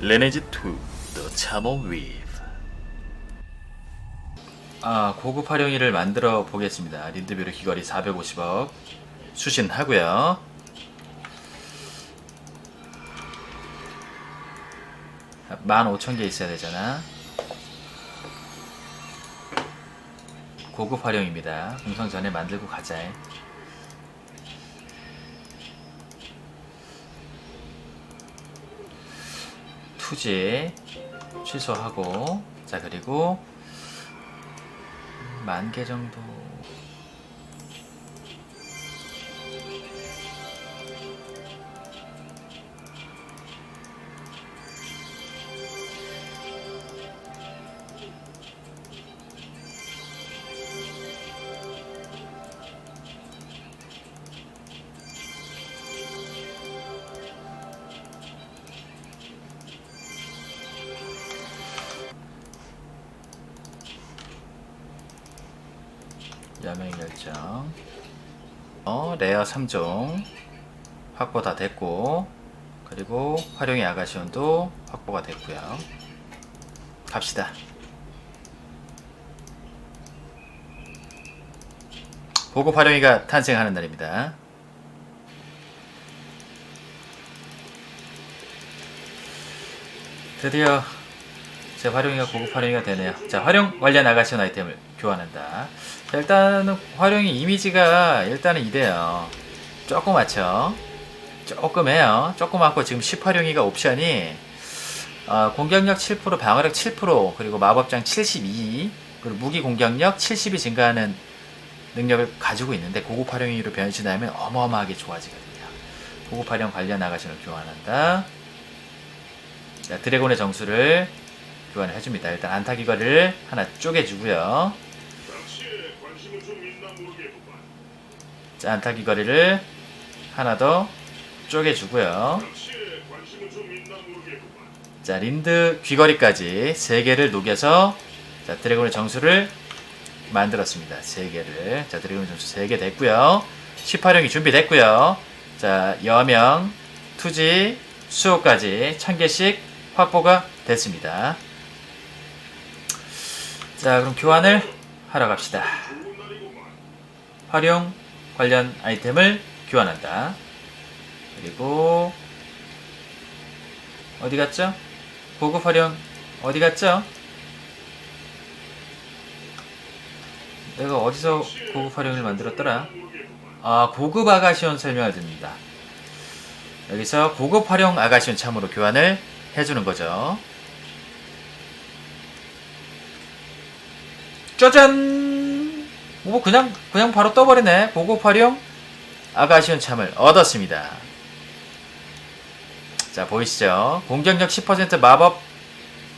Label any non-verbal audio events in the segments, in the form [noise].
레네지 2 The Chamon Weave 아 고급 활용이를 만들어 보겠습니다. 린드뷰르 귀걸이 450억 수신하고요. 15,000개 있어야 되잖아. 고급 활용입니다. 공성 전에 만들고 가자 투지 취소하고 자 그리고 만 개 정도 여명 결정. 어 레어 3종 확보 다 됐고 그리고 활용의 아가시온도 확보가 됐고요. 갑시다. 보급 활용이가 탄생하는 날입니다. 드디어 제 활용이가 고급 활용이가 되네요. 자, 활용 관련 아가시온 아이템을 교환한다. 자, 일단은 활용이 이미지가 일단은 이래요. 조그맣죠? 조그매요. 조그맣고 지금 10 활용이가 옵션이 어, 공격력 7%, 방어력 7%, 그리고 마법장 72, 그리고 무기 공격력 70이 증가하는 능력을 가지고 있는데 고급 활용이로 변신하면 어마어마하게 좋아지거든요. 고급 활용 관련 아가시온을 교환한다. 자, 드래곤의 정수를 교환을 해줍니다. 일단 안타 기거를 하나 쪼개주고요. 자, 안타 기거리를 하나 더 쪼개주고요. 자, 린드 귀걸이까지 세 개를 녹여서 자, 드래곤의 정수를 만들었습니다. 세 개를. 자, 드래곤의 정수 세개 됐고요. 18형이 준비됐고요. 자, 여명, 투지, 수호까지 천 개씩 확보가 됐습니다. 자, 그럼 교환을 하러 갑시다. 활용 관련 아이템을 교환한다. 그리고 어디 갔죠? 고급 활용 어디 갔죠? 내가 어디서 고급 활용을 만들었더라? 아 고급 아가시온 설명을 드립니다. 여기서 고급 활용 아가시온 참으로 교환을 해주는 거죠. 짜잔! 뭐 그냥 그냥 바로 떠버리네. 고급 활용 아가시온 참을 얻었습니다. 자 보이시죠? 공격력 10% 마법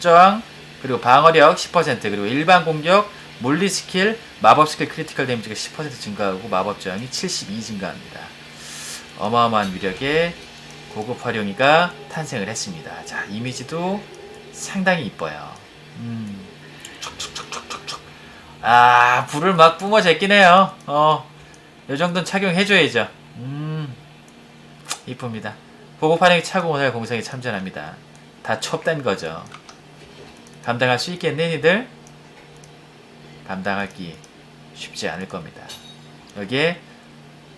저항 그리고 방어력 10% 그리고 일반 공격 물리 스킬 마법 스킬 크리티컬 데미지가 10% 증가하고 마법 저항이 72 증가합니다. 어마어마한 위력의 고급 활용이가 탄생을 했습니다. 자 이미지도 상당히 이뻐요. 음. 아 불을 막 뿜어 제끼네요. 어, 요 정도는 착용해줘야죠. 음, 이쁩니다. 활용이 차고 오늘 공성에 참전합니다. 다 첩된 거죠. 감당할 수 있겠네, 니들? 감당하기 쉽지 않을 겁니다. 여기에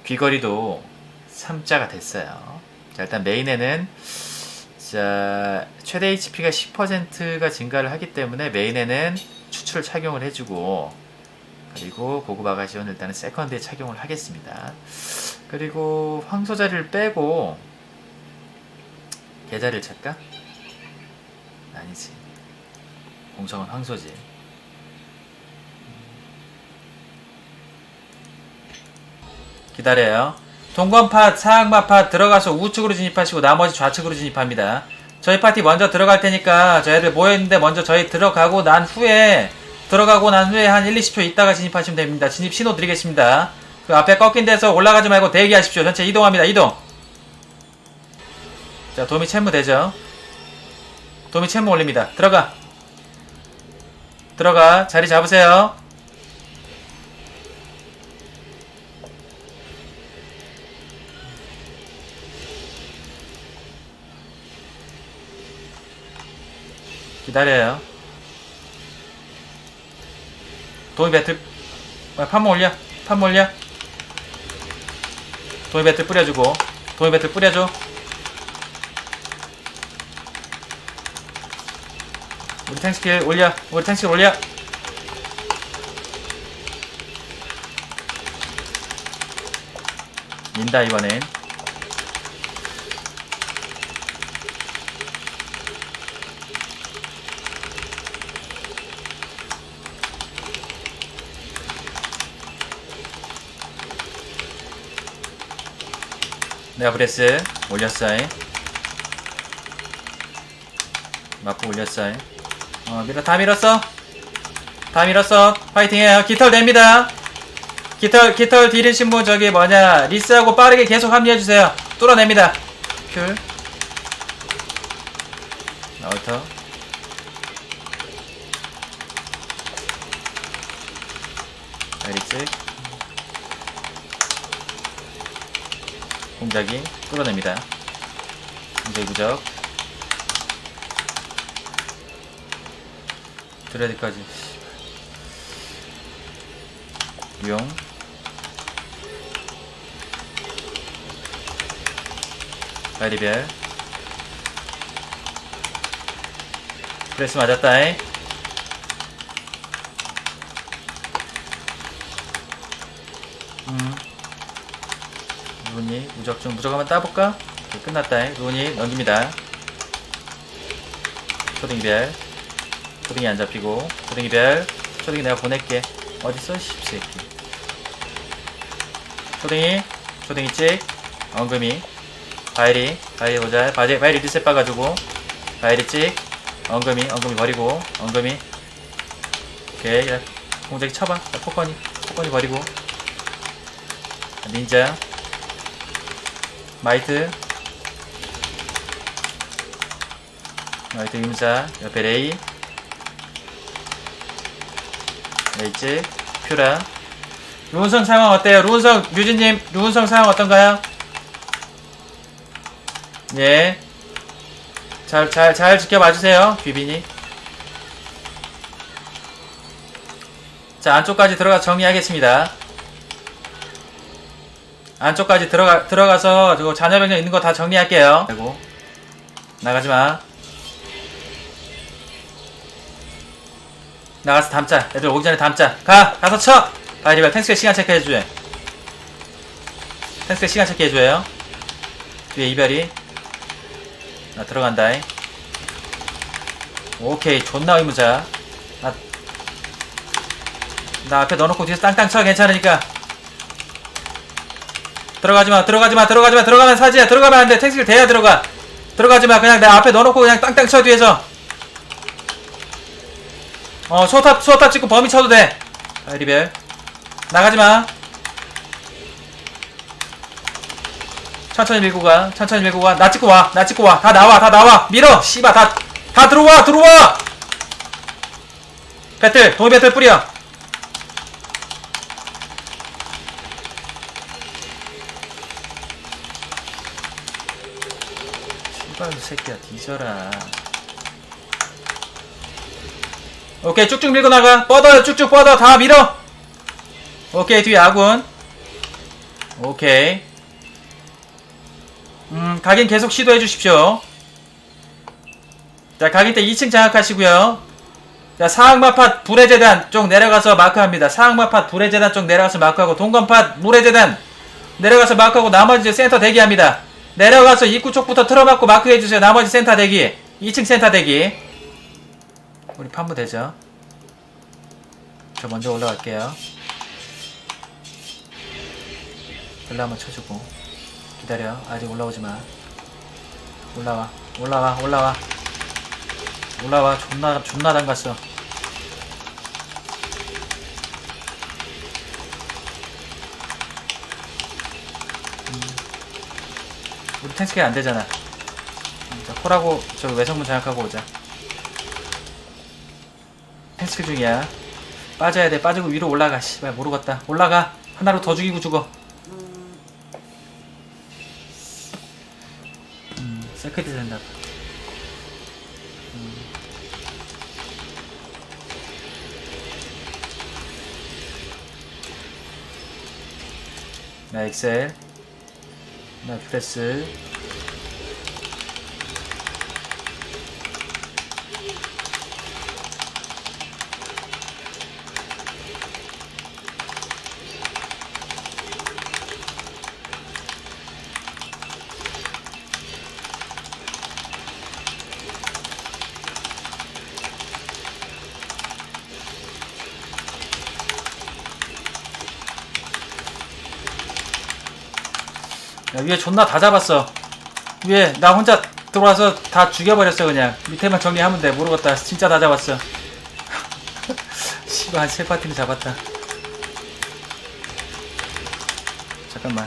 귀걸이도 3자가 됐어요. 자, 일단 메인에는 자, 최대 HP가 10%가 증가를 하기 때문에 메인에는 추출을 착용을 해주고 그리고 고급 아가시온 일단은 세컨드에 착용을 하겠습니다. 그리고 황소자리를 빼고 계좌를 찾까? 아니지. 공성은 황소지. 기다려요. 동건팟, 사악마팟 들어가서 우측으로 진입하시고 나머지 좌측으로 진입합니다. 저희 파티 먼저 들어갈 테니까 저희들 모여있는데 먼저 저희 들어가고 난 후에 들어가고 난 후에 한 1, 20초 있다가 진입하시면 됩니다. 진입 신호 드리겠습니다. 그 앞에 꺾인 데서 올라가지 말고 대기하십시오. 전체 이동합니다. 이동. 자, 도미 챔무 되죠? 도미 챔무 올립니다. 들어가. 들어가. 자리 잡으세요. 기다려요. 도미 배틀 아, 판모 올려. 판모 올려. 도미 배틀 뿌려주고 도미 배틀 뿌려줘. 우리 탱스킬 올려. 우리 탱스킬 올려. 민다 이번엔. 내가 브레스 올렸어요. 마프 올렸어요. 어, 밀어, 다 밀었어. 다 밀었어. 파이팅해요. 깃털 냅니다. 깃털, 깃털 디르신 분 저기 뭐냐. 리스하고 빠르게 계속 합류해주세요. 뚫어냅니다. 큐. 나우터. 에릭스. 공작이 뚫어냅니다. 공작이 무적. 드레드까지. 용. 바리별. 프레스 맞았다잉. 음. 루니 무적 좀 무적 한번 따볼까? 끝났다잉. 루니 넘깁니다. 초딩별. 초딩이 안 잡히고 초딩이별. 초딩이 내가 보낼게. 어딨어? 십새끼. 초딩이 초딩이 찍. 엉금이. 바이리 바이리 보자. 바이리 바이리 리셋 봐가지고 바이리 찍. 엉금이 엉금이 버리고 엉금이. 오케이. 야, 공작이 쳐봐. 야, 포커니 포커니 버리고. 닌자. 마이트 마이트 임사 옆에 레이 레이츠 퓨라 루은성 상황 어때요? 루은성 뮤즈님 루은성 상황 어떤가요? 예. 잘, 잘, 잘 지켜봐 주세요. 귀빈이. 자, 안쪽까지 들어가 정리하겠습니다. 안쪽까지 들어가 들어가서 저거 잔여병력 있는 거 다 정리할게요. 그리고 나가지 마. 나가서 담자. 애들 오기 전에 담자. 가 가서 쳐. 바이리발 탱스가 시간 체크해줘요. 탱스가 시간 체크해줘요. 뒤에 이별이 나 들어간다. 잉 오케이 존나 의무자. 나, 나 앞에 넣어놓고 뒤에서 땅땅 쳐 괜찮으니까. 들어가지 마 들어가지 마 들어가지 마 들어가면 사지야. 들어가면 안 돼. 택시를 대야 들어가. 들어가지 마. 그냥 내 앞에 넣어놓고 그냥 땅땅 쳐 뒤에서. 어 수어탑 수어탑 찍고 범위 쳐도 돼. 아이리벨. 나가지 마. 천천히 밀고 가. 천천히 밀고 가 나 찍고 와 나 찍고 와 다 나와 다 나와. 밀어. 씨발 다 다 들어와 들어와. 배틀 동이 배틀 뿌려 이 새끼야 뒤져라. 오케이 쭉쭉 밀고 나가. 뻗어요 쭉쭉 뻗어. 다 밀어. 오케이 뒤에 아군. 오케이. 음 각인 계속 시도해 주십시오. 자 각인 때 2층 장악하시고요. 자 사항마팟 불의 재단 쪽 내려가서 마크합니다. 사항마팟 불의 재단 쪽 내려가서 마크하고 동건팟 물의 재단 내려가서 마크하고 나머지 센터 대기합니다 내려가서 입구 쪽부터 틀어막고 마크해주세요. 나머지 센터 대기. 2층 센터 대기. 우리 판부 되죠? 저 먼저 올라갈게요. 별로 한번 쳐주고. 기다려. 아직 올라오지 마. 올라와. 올라와. 올라와. 올라와. 존나 존나 담갔어 우리 탱스케 안 되잖아. 자, 코라고 저 외성분 장약하고 오자. 탱스케 중이야. 빠져야 돼. 빠지고 위로 올라가. 씨발 모르겠다. 올라가. 하나로 더 죽이고 죽어. 음, 세크리 된다. 음. 나 엑셀. 나 프레스 야, 위에 존나 다 잡았어. 위에 나 혼자 들어와서 다 죽여버렸어 그냥. 밑에만 정리하면 돼. 모르겠다. 진짜 다 잡았어. [laughs] 씨발 한세 파티는 잡았다.